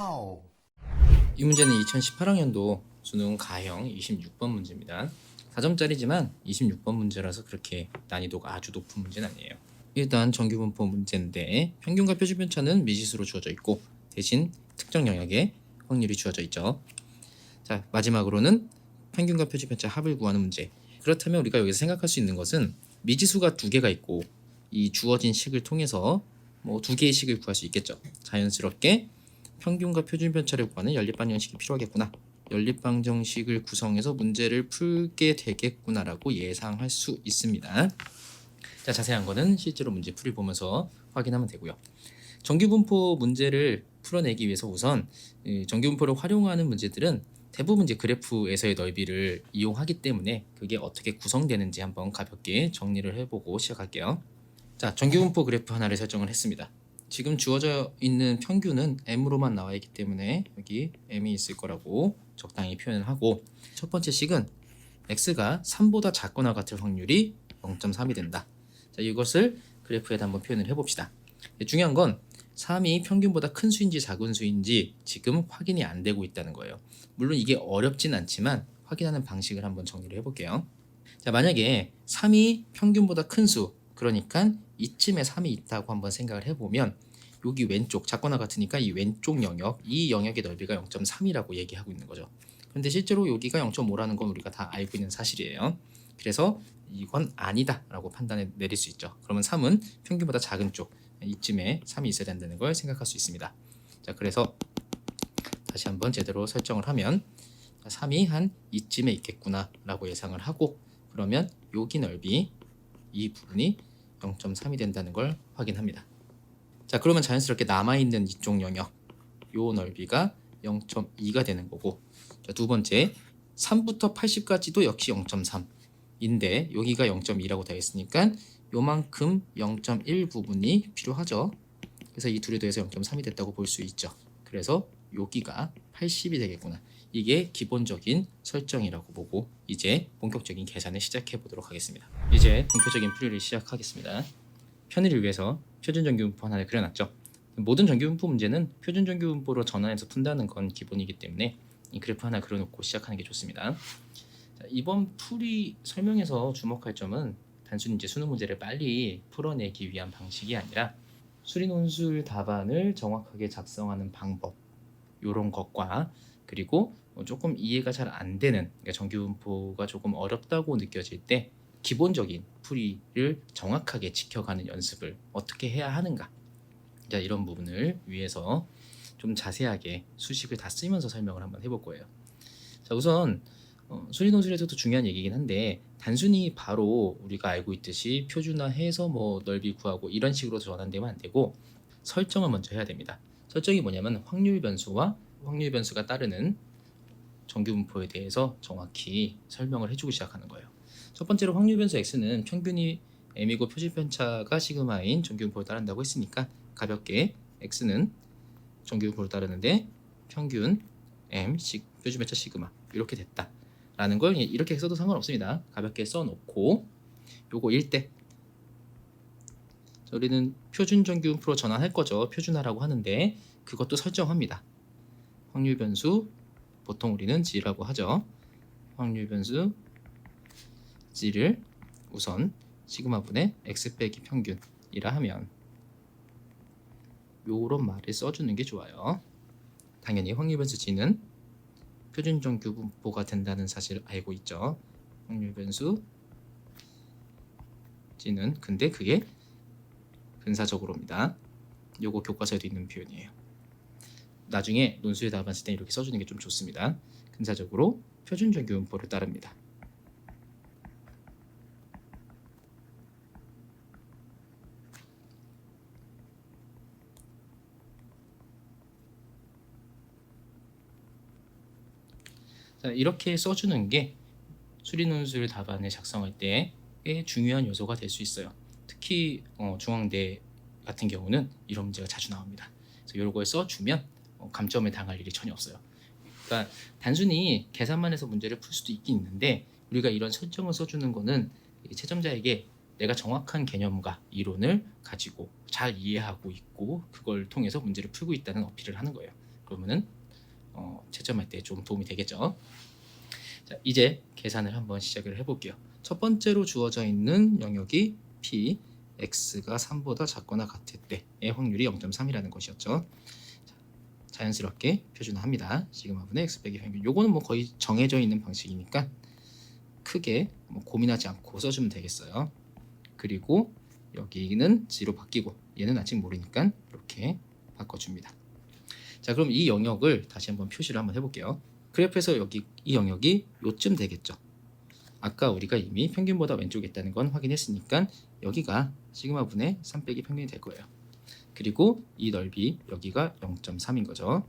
Wow. 이 문제는 2018학년도 수능 가형 26번 문제입니다. 4점짜리지만 26번 문제라서 그렇게 난이도가 아주 높은 문제는 아니에요. 일단 정규분포 문제인데 평균과 표준편차는 미지수로 주어져 있고 대신 특정 영역에 확률이 주어져 있죠. 자 마지막으로는 평균과 표준편차 합을 구하는 문제. 그렇다면 우리가 여기서 생각할 수 있는 것은 미지수가 두 개가 있고 이 주어진 식을 통해서 뭐 두 개의 식을 구할 수 있겠죠. 자연스럽게 평균과 표준 편차를 구하는 연립방 정식이 필요하겠구나. 연립방 정식을 구성해서 문제를 풀게 되겠구나라고 예상할 수 있습니다. 자, 자세한 거는 실제로 문제 풀이 보면서 확인하면 되고요. 정규분포 문제를 풀어내기 위해서 우선 이 정규분포를 활용하는 문제들은 대부분 이제 그래프에서의 넓이를 이용하기 때문에 그게 어떻게 구성되는지 한번 가볍게 정리를 해보고 시작할게요. 자, 정규분포 그래프 하나를 설정을 했습니다. 지금 주어져 있는 평균은 m으로만 나와 있기 때문에 여기 m이 있을 거라고 적당히 표현을 하고 첫 번째 식은 x가 3보다 작거나 같을 확률이 0.3이 된다. 자, 이것을 그래프에다 한번 표현을 해봅시다. 중요한 건 3이 평균보다 큰 수인지 작은 수인지 지금 확인이 안 되고 있다는 거예요. 물론 이게 어렵진 않지만 확인하는 방식을 한번 정리를 해볼게요. 자, 만약에 3이 평균보다 큰 수, 그러니까 이쯤에 3이 있다고 한번 생각을 해보면 여기 왼쪽 작거나 같으니까 이 왼쪽 영역, 이 영역의 넓이가 0.3이라고 얘기하고 있는 거죠. 그런데 실제로 여기가 0.5라는 건 우리가 다 알고 있는 사실이에요. 그래서 이건 아니다라고 판단을 내릴 수 있죠. 그러면 3은 평균보다 작은 쪽, 이쯤에 3이 있어야 된다는 걸 생각할 수 있습니다. 자, 그래서 다시 한번 제대로 설정을 하면 3이 한 이쯤에 있겠구나라고 예상을 하고 그러면 여기 넓이 이 부분이 0.3이 된다는 걸 확인합니다. 자, 그러면 자연스럽게 남아 있는 이쪽 영역 요 넓이가 0.2가 되는 거고 자, 두 번째 3부터 80까지도 역시 0.3인데 여기가 0.2라고 되어 있으니까 요만큼 0.1 부분이 필요하죠. 그래서 이 둘에 더해서 0.3이 됐다고 볼 수 있죠. 그래서 여기가 80이 되겠구나. 이게 기본적인 설정이라고 보고 이제 본격적인 계산을 시작해 보도록 하겠습니다. 이제 본격적인 풀이를 시작하겠습니다. 편의를 위해서 표준 정규분포 하나를 그려놨죠. 모든 정규분포 문제는 표준 정규분포로 전환해서 푼다는 건 기본이기 때문에 이 그래프 하나 그려놓고 시작하는 게 좋습니다. 자, 이번 풀이 설명에서 주목할 점은 단순히 이제 수능 문제를 빨리 풀어내기 위한 방식이 아니라 수리논술 답안을 정확하게 작성하는 방법 이런 것과 그리고 뭐 조금 이해가 잘 안 되는 그러니까 정규분포가 조금 어렵다고 느껴질 때 기본적인 풀이를 정확하게 지켜가는 연습을 어떻게 해야 하는가 자, 이런 부분을 위해서 좀 자세하게 수식을 다 쓰면서 설명을 한번 해볼 거예요. 자, 우선 어, 수리논술에서도 중요한 얘기긴 한데 단순히 바로 우리가 알고 있듯이 표준화해서 뭐 넓이 구하고 이런 식으로 전환되면 안 되고 설정을 먼저 해야 됩니다. 설정이 뭐냐면 확률 변수와 확률 변수가 따르는 정규분포에 대해서 정확히 설명을 해주고 시작하는 거예요. 첫 번째로 확률 변수 x는 평균이 m이고 표준 편차가 시그마인 정규분포를 따른다고 했으니까 가볍게 x는 정규분포를 따르는데 평균 m 시, 표준 편차 시그마 이렇게 됐다. 라는 걸 이렇게 써도 상관없습니다. 가볍게 써놓고 요거 1대 우리는 표준 정규분포로 전환할 거죠. 표준화라고 하는데 그것도 설정합니다. 확률 변수 보통 우리는 g라고 하죠. 확률 변수 g를 우선 시그마분의 x 빼기 평균이라 하면 요런 말을 써주는 게 좋아요. 당연히 확률 변수 g는 표준 정규 분포가 된다는 사실을 알고 있죠. 확률 변수 g는 근데 그게 근사적으로입니다. 요거 교과서에도 있는 표현이에요. 나중에 논술에 답안 쓸때 이렇게 써주는 게 좀 좋습니다. 근사적으로 표준 정규 분포를 따릅니다. 이렇게 써주는 게 수리논술 답안을 작성할 때의 중요한 요소가 될 수 있어요. 특히 어, 중앙대 같은 경우는 이런 문제가 자주 나옵니다. 그래서 이런 걸 써주면 어, 감점을 당할 일이 전혀 없어요. 그러니까 단순히 계산만 해서 문제를 풀 수도 있긴 있는데 우리가 이런 설정을 써주는 거는 이 채점자에게 내가 정확한 개념과 이론을 가지고 잘 이해하고 있고 그걸 통해서 문제를 풀고 있다는 어필을 하는 거예요. 그러면은 어, 채점할 때 좀 도움이 되겠죠. 자, 이제 계산을 한번 시작을 해볼게요. 첫 번째로 주어져 있는 영역이 p x가 3보다 작거나 같을 때의 확률이 0.3이라는 것이었죠. 자, 자연스럽게 표준화합니다. 시그마분의 x 빼기 평균. 요거는 뭐 거의 정해져 있는 방식이니까 크게 뭐 고민하지 않고 써주면 되겠어요. 그리고 여기는 G로 바뀌고 얘는 아직 모르니까 이렇게 바꿔줍니다. 자 그럼 이 영역을 다시 한번 표시를 한번 해볼게요. 그래프에서 여기 이 영역이 요쯤 되겠죠. 아까 우리가 이미 평균보다 왼쪽에 있다는 건 확인했으니까 여기가 시그마 분의 3 빼기 평균이 될 거예요. 그리고 이 넓이 여기가 0.3인 거죠.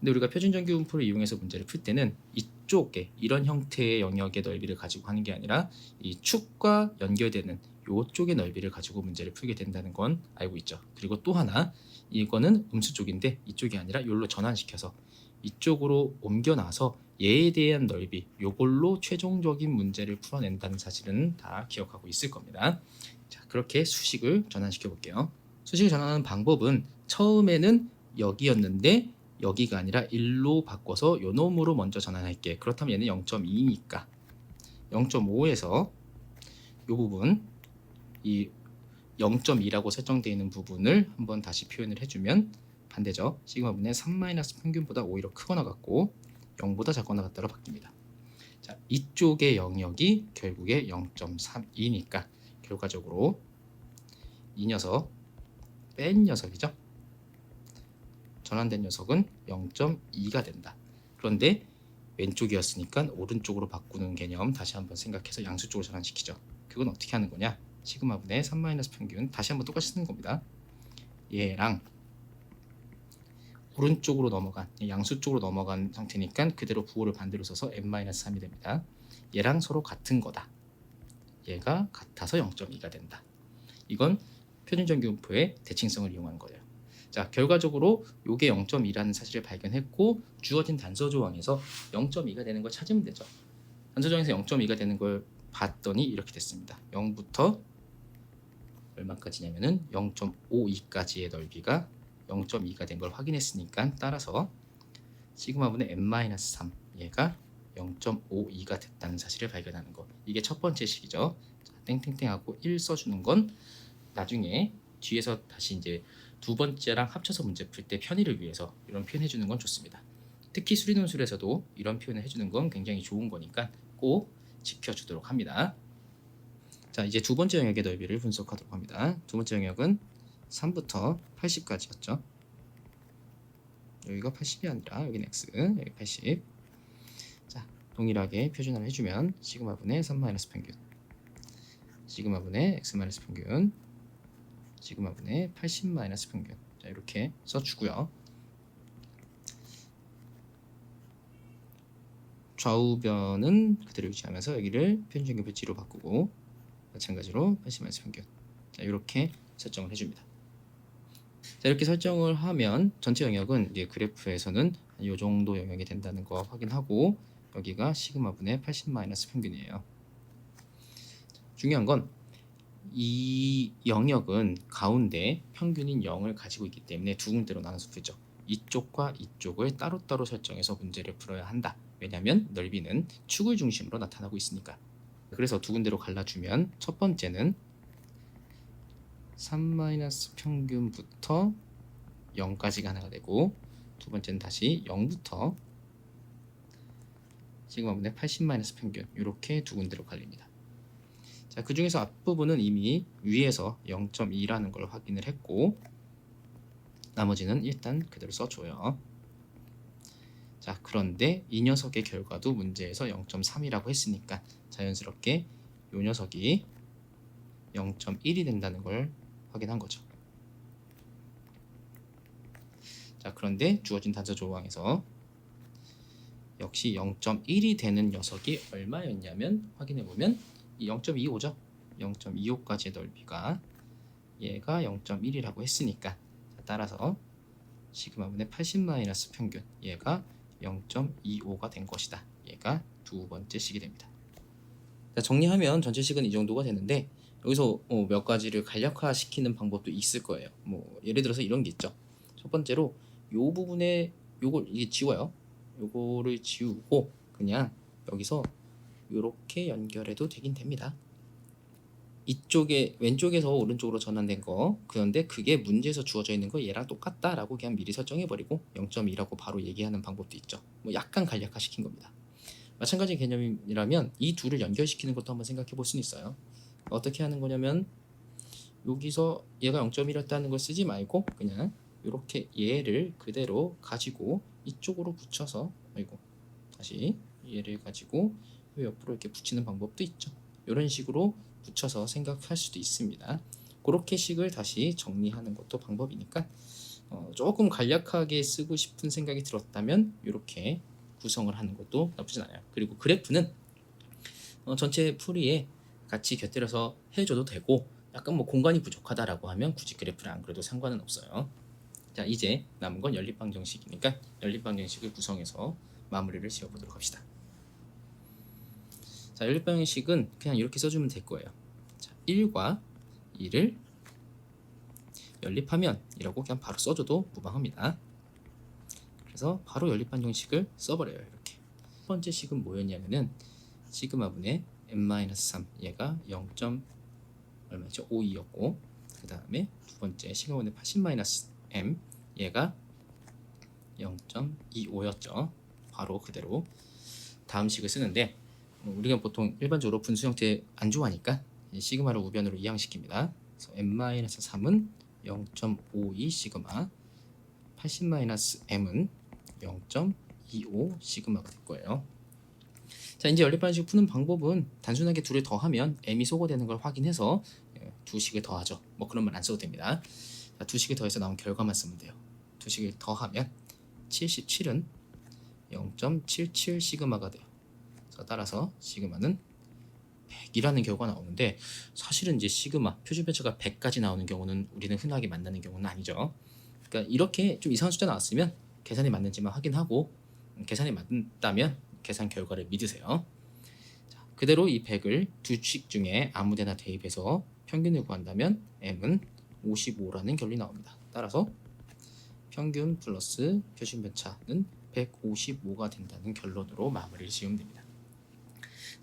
근데 우리가 표준정규 분포를 이용해서 문제를 풀 때는 이쪽에 이런 형태의 영역의 넓이를 가지고 하는 게 아니라 이 축과 연결되는 이쪽의 넓이를 가지고 문제를 풀게 된다는 건 알고 있죠. 그리고 또 하나 이거는 음수 쪽인데 이쪽이 아니라 이걸로 전환시켜서 이쪽으로 옮겨놔서 얘에 대한 넓이 요걸로 최종적인 문제를 풀어낸다는 사실은 다 기억하고 있을 겁니다. 자 그렇게 수식을 전환시켜 볼게요. 수식을 전환하는 방법은 처음에는 여기였는데 여기가 아니라 1로 바꿔서 요 놈으로 먼저 전환할게. 그렇다면 얘는 0.2니까 0.5에서 요 부분 이 0.2라고 설정되어 있는 부분을 한번 다시 표현을 해주면 반대죠. 시그마 분의 3 마이너스 평균보다 오히려 크거나 같고 0보다 작거나 같다로 바뀝니다. 자, 이쪽의 영역이 결국에 0.32니까 결과적으로 이 녀석 뺀 녀석이죠. 전환된 녀석은 0.2가 된다. 그런데 왼쪽이었으니까 오른쪽으로 바꾸는 개념 다시 한번 생각해서 양수 쪽으로 전환시키죠. 그건 어떻게 하는 거냐? 시그마분의 3 마이너스 평균 다시 한번 똑같이 쓰는 겁니다. 얘랑 오른쪽으로 넘어간 양수 쪽으로 넘어간 상태니까 그대로 부호를 반대로 써서 n-3이 됩니다. 얘랑 서로 같은 거다. 얘가 같아서 0.2가 된다. 이건 표준정규분포의 대칭성을 이용한 거예요. 자, 결과적으로 요게 0.2라는 사실을 발견했고 주어진 단서 조항에서 0.2가 되는 걸 찾으면 되죠. 단서 조항에서 0.2가 되는 걸 봤더니 이렇게 됐습니다. 0부터 얼마까지냐면은 0.52까지의 넓이가 0.2가 된 걸 확인했으니까 따라서 시그마분의 n-3 얘가 0.52가 됐다는 사실을 발견하는 거. 이게 첫 번째 식이죠. 자, 땡땡땡하고 1 써주는 건 나중에 뒤에서 다시 이제 두 번째랑 합쳐서 문제 풀 때 편의를 위해서 이런 표현 해주는 건 좋습니다. 특히 수리논술에서도 이런 표현을 해주는 건 굉장히 좋은 거니까 꼭 지켜주도록 합니다. 자 이제 두 번째 영역의 넓이를 분석하도록 합니다. 두 번째 영역은 3부터 80까지였죠. 여기가 80이 아니라 여기는 x, 여기 80. 자 동일하게 표준화를 해주면 시그마 분의 3 마이너스 평균, 시그마 분의 x 마이너스 평균, 시그마 분의 80 마이너스 평균. 자 이렇게 써주고요. 좌우변은 그대로 유지하면서 여기를 표준정규 배치로 바꾸고 마찬가지로 80 마이너스 평균. 자 이렇게 설정을 해줍니다. 자 이렇게 설정을 하면 전체 영역은 이제 그래프에서는 이 정도 영역이 된다는 거 확인하고 여기가 시그마 분의 80 마이너스 평균이에요. 중요한 건 이 영역은 가운데 평균인 0을 가지고 있기 때문에 두 군데로 나눠서 풀죠. 이쪽과 이쪽을 따로따로 설정해서 문제를 풀어야 한다. 왜냐하면 넓이는 축을 중심으로 나타나고 있으니까. 그래서 두 군데로 갈라주면 첫 번째는 3 마이너스 평균부터 0까지가 하나가 되고 두 번째는 다시 0부터 시그마분의 80 마이너스 평균 이렇게 두 군데로 갈립니다. 자, 그 중에서 앞부분은 이미 위에서 0.2라는 걸 확인을 했고 나머지는 일단 그대로 써줘요. 자, 그런데 이 녀석의 결과도 문제에서 0.3이라고 했으니까 자연스럽게 이 녀석이 0.1이 된다는 걸 확인한 거죠. 자, 그런데 주어진 단서 조항에서 역시 0.1이 되는 녀석이 얼마였냐면 확인해 보면 이 0.25죠. 0.25까지의 넓이가 얘가 0.1이라고 했으니까 자, 따라서 시그마 분의 80 마이너스 평균 얘가 0.25가 된 것이다. 얘가 두 번째 식이 됩니다. 자, 정리하면 전체 식은 이 정도가 되는데 여기서 어, 몇 가지를 간략화시키는 방법도 있을 거예요. 뭐 예를 들어서 이런 게 있죠. 첫 번째로 요 부분에 요걸 이게 지워요. 요거를 지우고 그냥 여기서 요렇게 연결해도 되긴 됩니다. 이쪽에 왼쪽에서 오른쪽으로 전환된 거 그런데 그게 문제에서 주어져 있는 거 얘랑 똑같다라고 그냥 미리 설정해 버리고 0.2라고 바로 얘기하는 방법도 있죠. 뭐 약간 간략화 시킨 겁니다. 마찬가지 개념이라면 이 둘을 연결시키는 것도 한번 생각해 볼 수는 있어요. 어떻게 하는 거냐면 여기서 얘가 0.1이었다는 걸 쓰지 말고 그냥 이렇게 얘를 그대로 가지고 이쪽으로 붙여서 아이고 다시 얘를 가지고 요 옆으로 이렇게 붙이는 방법도 있죠. 이런 식으로 붙여서 생각할 수도 있습니다. 그렇게 식을 다시 정리하는 것도 방법이니까 어, 조금 간략하게 쓰고 싶은 생각이 들었다면 이렇게 구성을 하는 것도 나쁘진 않아요. 그리고 그래프는 어, 전체 풀이에 같이 곁들여서 해줘도 되고 약간 뭐 공간이 부족하다라고 하면 굳이 그래프를 안 그려도 상관은 없어요. 자 이제 남은 건 연립방정식이니까 연립방정식을 구성해서 마무리를 지어보도록 합시다. 자 연립방정식은 그냥 이렇게 써주면 될 거예요. 자 1과 2를 연립하면 이라고 그냥 바로 써줘도 무방합니다. 그래서 바로 연립방정식을 써버려요 이렇게. 첫 번째 식은 뭐였냐면은 시그마분의 n-3 얘가 0. 얼마죠? 52였고 그 다음에 두 번째 시그마분의 80-m 얘가 0.25였죠. 바로 그대로 다음 식을 쓰는데 어, 우리가 보통 일반적으로 분수 형태 안 좋아하니까 이 시그마를 우변으로 이항시킵니다. 그래서 n-3은 0.52 시그마 80-m은 0.25 시그마가 될 거예요. 자 이제 연립방식 푸는 방법은 단순하게 둘을 더하면 m이 소거되는 걸 확인해서 예, 두 식을 더하죠. 뭐 그런 말 안 써도 됩니다. 자, 두 식을 더해서 나온 결과만 쓰면 돼요. 두 식을 더하면 77은 0.77 시그마가 돼요. 자, 따라서 시그마는 100이라는 결과가 나오는데 사실은 이제 시그마 표준 편차가 100까지 나오는 경우는 우리는 흔하게 만나는 경우는 아니죠. 그러니까 이렇게 좀 이상한 숫자 나왔으면 계산이 맞는지만 확인하고 음, 계산이 맞다면 계산 결과를 믿으세요. 자, 그대로 이 100을 두식 중에 아무데나 대입해서 평균을 구한다면 m은 55라는 결론이 나옵니다. 따라서 평균 플러스 표준 편차는 155가 된다는 결론으로 마무리를 지으면 됩니다.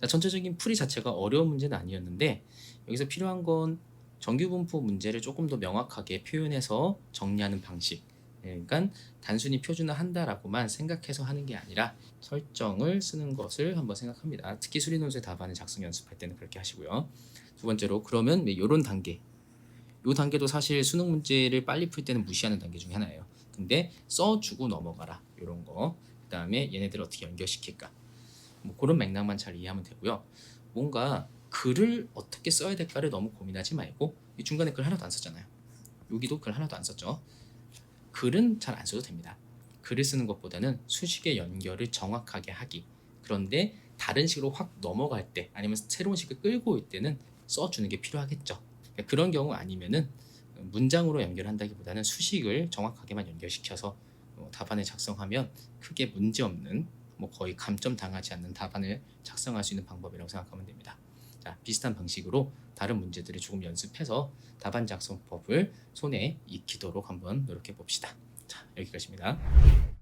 자, 전체적인 풀이 자체가 어려운 문제는 아니었는데 여기서 필요한 건 정규 분포 문제를 조금 더 명확하게 표현해서 정리하는 방식. 예, 그러니까 단순히 표준화한다라고만 생각해서 하는 게 아니라 설정을 쓰는 것을 한번 생각합니다. 특히 수리논술 답안을 작성 연습할 때는 그렇게 하시고요. 두 번째로 그러면 이런 단계, 이 단계도 사실 수능 문제를 빨리 풀 때는 무시하는 단계 중에 하나예요. 근데 써주고 넘어가라 이런 거. 그 다음에 얘네들 어떻게 연결시킬까. 뭐 그런 맥락만 잘 이해하면 되고요. 뭔가 글을 어떻게 써야 될까를 너무 고민하지 말고 이 중간에 글 하나도 안 썼잖아요. 여기도 글 하나도 안 썼죠. 글은 잘 안 써도 됩니다. 글을 쓰는 것보다는 수식의 연결을 정확하게 하기. 그런데 다른 식으로 확 넘어갈 때 아니면 새로운 식을 끌고 올 때는 써주는 게 필요하겠죠. 그러니까 그런 경우 아니면은 문장으로 연결한다기보다는 수식을 정확하게만 연결시켜서 어, 답안을 작성하면 크게 문제 없는 뭐 거의 감점 당하지 않는 답안을 작성할 수 있는 방법이라고 생각하면 됩니다. 자, 비슷한 방식으로 다른 문제들을 조금 연습해서 답안 작성법을 손에 익히도록 한번 노력해 봅시다. 자, 여기까지입니다.